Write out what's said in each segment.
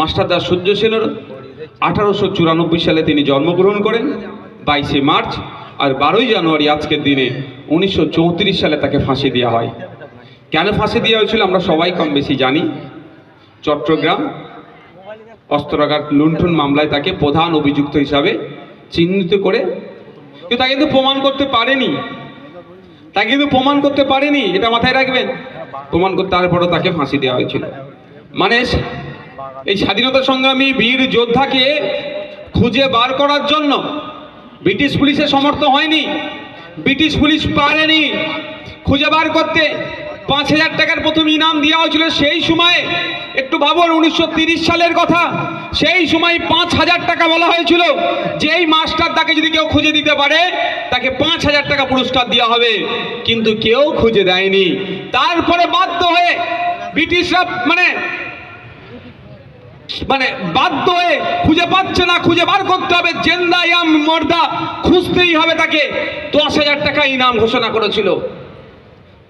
মাস্টারদাস সূর্য সেনের আঠারোশো চুরানব্বই সালে তিনি জন্মগ্রহণ করেন, বাইশে মার্চ, আর বারোই জানুয়ারি আজকের দিনে উনিশশো চৌত্রিশ সালে তাকে ফাঁসি দেওয়া হয়। কেন ফাঁসি দেওয়া হয়েছিল আমরা সবাই কম বেশি জানি। চট্টগ্রাম অস্ত্রাঘাত লুণ্ঠন মামলায় তাকে প্রধান অভিযুক্ত হিসাবে চিহ্নিত করে কিন্তু তাকে কিন্তু প্রমাণ করতে পারেনি। তাকে কিন্তু প্রমাণ করতে পারেনি, এটা মাথায় রাখবেন। প্রমাণ করতে তারপরও তাকে ফাঁসি দেওয়া হয়েছিল। মানে এই স্বাধীনতা সংগ্রামী বীর যোদ্ধাকে খুঁজে বার করার জন্য ব্রিটিশ পুলিশের সমর্থ হয়নি, ব্রিটিশ পুলিশ পারেনি। খুঁজে বার করতে পাঁচ হাজার টাকার প্রথম ইনাম দেওয়া হয়েছিল সেই সময়ে, একটু ভাবুন, উনিশশো সালের কথা, সেই সময় পাঁচ হাজার টাকা বলা হয়েছিল যে এই মাস্টার তাকে যদি কেউ খুঁজে দিতে পারে, তাকে পাঁচ হাজার টাকা পুরস্কার দেওয়া হবে, কিন্তু কেউ খুঁজে দেয়নি। তারপরে বাধ্য হয়ে ব্রিটিশরা মানে মানে বাধ্য হয়ে খুঁজে পাচ্ছে না, খুঁজে বার করতে হবে। জেন্দা ইয়াম মর্দা, খুঁজতেই হবে তাকে। দশ হাজার টাকা ইনাম ঘোষণা করেছিল।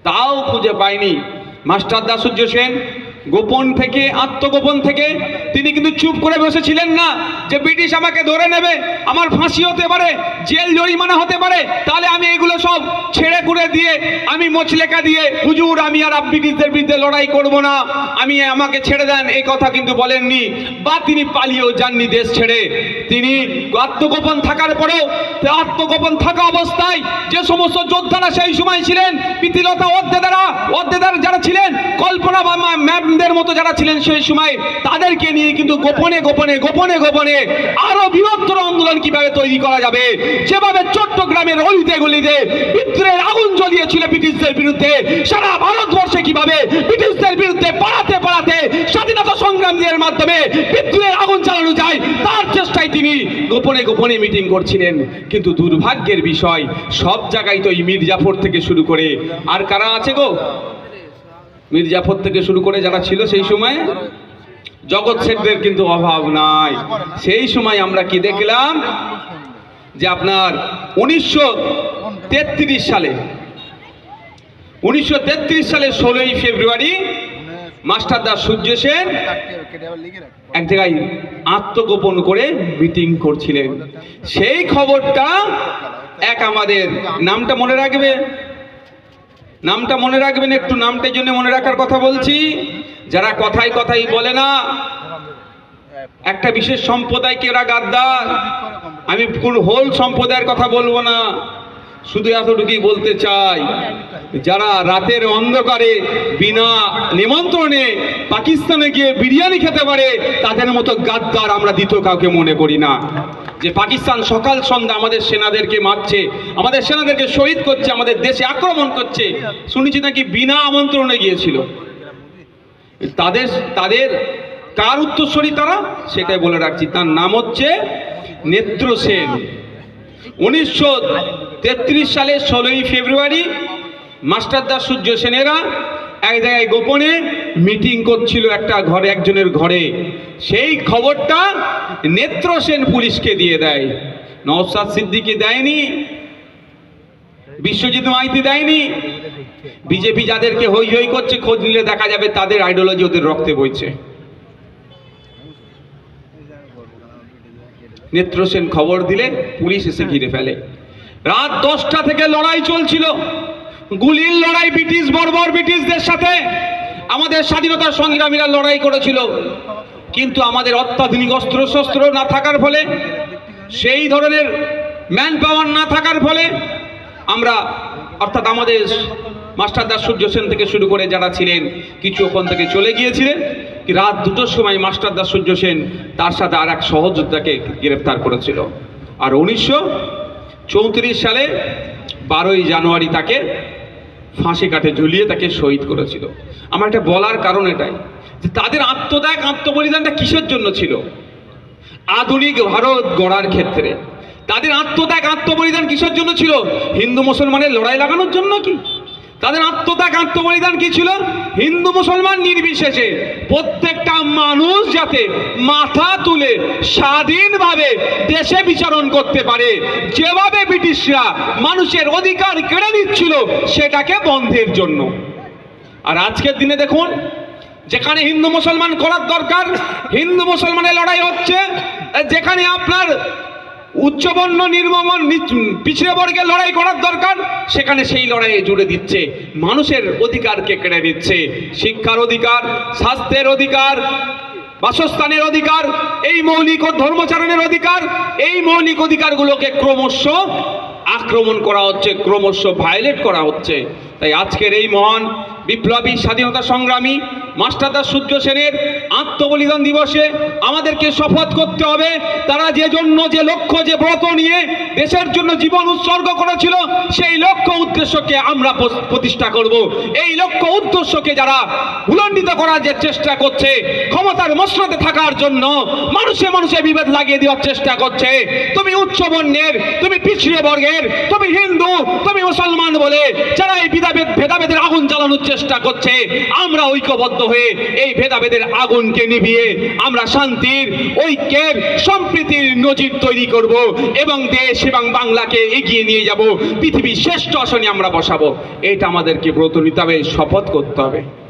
তাও খুঁজে পায়নি। মাস্টার দাসূর্য সেন, গোপন থেকে, আত্মগোপন থেকে তিনি কিন্তু চুপ করে বসেছিলেন না যে ব্রিটিশ আমাকে ধরে নেবে, আমার ফাঁসি হতে পারে, জেল জরিমানা হতে পারে, তাহলে আমি এগুলো সব ছেড়ে করে দিয়ে আমি মোচলেখা দিয়ে, হুজুর, আমি আর ব্রিটিশদের বিরুদ্ধে লড়াই করব না, আমি আমাকে ছেড়ে দেন, এই কথা কিন্তু বলেননি। বা তিনি পালিয়েও যাননি দেশ ছেড়ে। তিনি আত্মগোপন থাকার পরেও আত্মগোপন থাকা অবস্থায় যে সমস্ত যোদ্ধারা সেই সময় ছিলেন, প্রীতিলতা অদ্দেদারা অদ্দেদার যারা ছিলেন, কল্পনা বা ম্যামদের মতো যারা ছিলেন সেই সময়, তাদেরকে নিয়ে কিন্তু গোপনে গোপনে গোপনে গোপনে আরও বৃহত্তর আন্দোলন কীভাবে তৈরি করা যাবে? যেভাবে চট্টগ্রামের অলিতে গলিতে বিদ্রোহের আগুন জ্বলিয়েছিল ব্রিটিশদের বিরুদ্ধে, সারা ভারতবর্ষে কীভাবে ব্রিটিশদের বিরুদ্ধে পাড়াতে পাড়াতে স্বাধীনতা সংগ্রামীদের মাধ্যমে বিদ্রোহের আগুন চালানো যায়, তার চেষ্টায় তিনি গোপনে গোপনে মিটিং করছিলেন। কিন্তু দুর্ভাগ্যের বিষয়, সব জায়গায় তো এই মির্জাফর থেকে শুরু করে, আর কারা আছে গো? মির্জাফর থেকে শুরু করে যারা ছিল সেই সময়? জগৎ শেঠদের কিন্তু অভাব নাই। সেই সময় আমরা কি দেখলাম? যে আপনার উনিশশো তেত্রিশ সালে, উনিশশো তেত্রিশ সালে ষোলোই ফেব্রুয়ারি মাস্টারদা সূর্য সেন এক জায়গায় আত্মগোপন করে মিটিং করছিলেন। সেই খবরটা এক আমাদের, নামটা মনে রাখবে? নামটা মনে রাখবেন একটু নামটার জন্য মনে রাখার কথা বলছি। যারা কথাই কথাই বলে না, একটা বিশেষ সম্প্রদায়কে এরা গাদ্দার? আমি কোন হোল সম্প্রদায়ের কথা বলব না। শুধু এতটুকুই বলতে চাই, যারা রাতের অন্ধকারে বিনা নিমন্ত্রণে পাকিস্তানে গিয়ে বিরিয়ানি খেতে পারে, তাদের মতো গাদ্দার আমরা দ্বিতীয় কাউকে মনে করি না। যে পাকিস্তান সকাল সন্ধ্যা আমাদের সেনাদেরকে মারছে, আমাদের সেনাদেরকে শহীদ করছে, আমাদের দেশে আক্রমণ করছে। শুনেছি নাকি বিনা আমন্ত্রণে গিয়েছিল। তাদের তাদের কার উত্তরস্বরী তারা? সেটাই বলে রাখছি। তার নাম হচ্ছে নেত্র সেন। উনিশশো তেত্রিশ সালের ষোলোই ফেব্রুয়ারি মাস্টারদাস সূর্য সেনেরা এক জায়গায় গোপনে মিটিং করছিল একটা ঘরে, একজনের ঘরে। সেই খবরটা নেত্র সেন পুলিশকে দিয়ে দেয়। নওসাদ সিদ্দিকি দেয়নি, বিশ্বজিৎ মাইতি দেয়নি। বিজেপি যাদেরকে হই হই করছে, খোঁজ নিলে দেখা যাবে তাদের আইডিওলজি ওদের রক্তে বইছে। নেত্র সেন খবর দিলে পুলিশ এসে ঘিরে ফেলে। রাত দশটা থেকে লড়াই চলছিল। গুলির লড়াই ব্রিটিশ বর্বর ব্রিটিশদের সাথে। আমাদের স্বাধীনতা সংগ্রামীরা লড়াই করেছিল। কিন্তু আমাদের অত্যাধুনিক অস্ত্র শস্ত্র না থাকার ফলে, সেই ধরনের ম্যান পাওয়ার না থাকার ফলে আমরা, অর্থাৎ আমাদের মাস্টার দাস সূর্য সেন থেকে শুরু করে যারা ছিলেন, কিছু ওখান থেকে চলে গিয়েছিলেন। রাত দুটোর সময় মাস্টার দাস সূর্য সেন তার সাথে আর এক সহযোদ্ধাকে গ্রেফতার করেছিল। আর উনিশশো চৌত্রিশ সালে বারোই জানুয়ারি তাকে ফাঁসি কাঠে ঝুলিয়ে তাকে শহীদ করেছিল। আমার এটা বলার কারণ এটাই যে তাদের আত্মত্যাগ, আত্মবলিদানটা কিসের জন্য ছিল? আধুনিক ভারত গড়ার ক্ষেত্রে। তাদের আত্মত্যাগ, আত্মবলিদান কিসের জন্য ছিল? হিন্দু, মুসলমানের লড়াই লাগানোর জন্য কি? তাদের আত্মত্যাগ, আত্মবলিদান কি ছিল? হিন্দু মুসলমান নির্বিশেষে প্রত্যেকটা মানুষ যাতে মাথা তুলে স্বাধীনভাবে দেশে বিচারণ করতে পারে, যেভাবে ব্রিটিশরা মানুষের অধিকার কেড়ে নিচ্ছিল সেটাকে বন্ধের জন্য। আর আজকের দিনে দেখুন, যেখানে হিন্দু মুসলমান করার দরকার, হিন্দু মুসলমানের লড়াই হচ্ছে, যেখানে আপনার উচ্চবর্ণ নির্মমন পিছিয়ে বর্গের লড়াই করার দরকার, সেখানে সেই লড়াইয়ে জুড়ে দিচ্ছে। মানুষের অধিকারকে কেড়ে দিচ্ছে শিক্ষার অধিকার, স্বাস্থ্যের অধিকার, বাসস্থানের অধিকার, এই মৌলিক ও ধর্মচারণের অধিকার, এই মৌলিক অধিকারগুলোকে ক্রমশ আক্রমণ করা হচ্ছে, ক্রমশ ভায়োলেট করা হচ্ছে। তাই আজকের এই মহান বিপ্লবী স্বাধীনতা সংগ্রামী মাস্টারদাস সূর্য সেনের আত্মবলিদান দিবসে আমাদেরকে শপথ করতে হবে। তারা যে জন্য, যে লক্ষ্য, যে ব্রত নিয়ে দেশের জন্য জীবন উৎসর্গ করেছিল, সেই লক্ষ্য উদ্দেশ্যকে আমরা প্রতিষ্ঠা করব। এই লক্ষ্য উদ্দেশ্যকে যারা ভুলণ্ডিত করার যে চেষ্টা করছে, ক্ষমতার মসনদে থাকার জন্য মানুষে মানুষে বিভেদ লাগিয়ে দেওয়ার চেষ্টা করছে। তুমি উচ্চ বর্ণের, তুমি পিছিয়ে বর্গের, তুমি হিন্দু, তুমি মুসলমান বলে যারা এই ভেদাভেদ ভেদাভেদের আগুন জ্বালানোর চেষ্টা করছে, আমরা ঐক্যবদ্ধ হয়ে এই ভেদাভেদের আগুনকে নিভিয়ে আমরা শান্তির, ঐক্যের, সম্প্রীতির নজির তৈরি করব এবং দেশ এবং বাংলাকে এগিয়ে নিয়ে যাব। পৃথিবীর শ্রেষ্ঠ আসনে আমরা বসাবো। এটা আমাদেরকে ব্রত নিতে হবে, শপথ করতে হবে।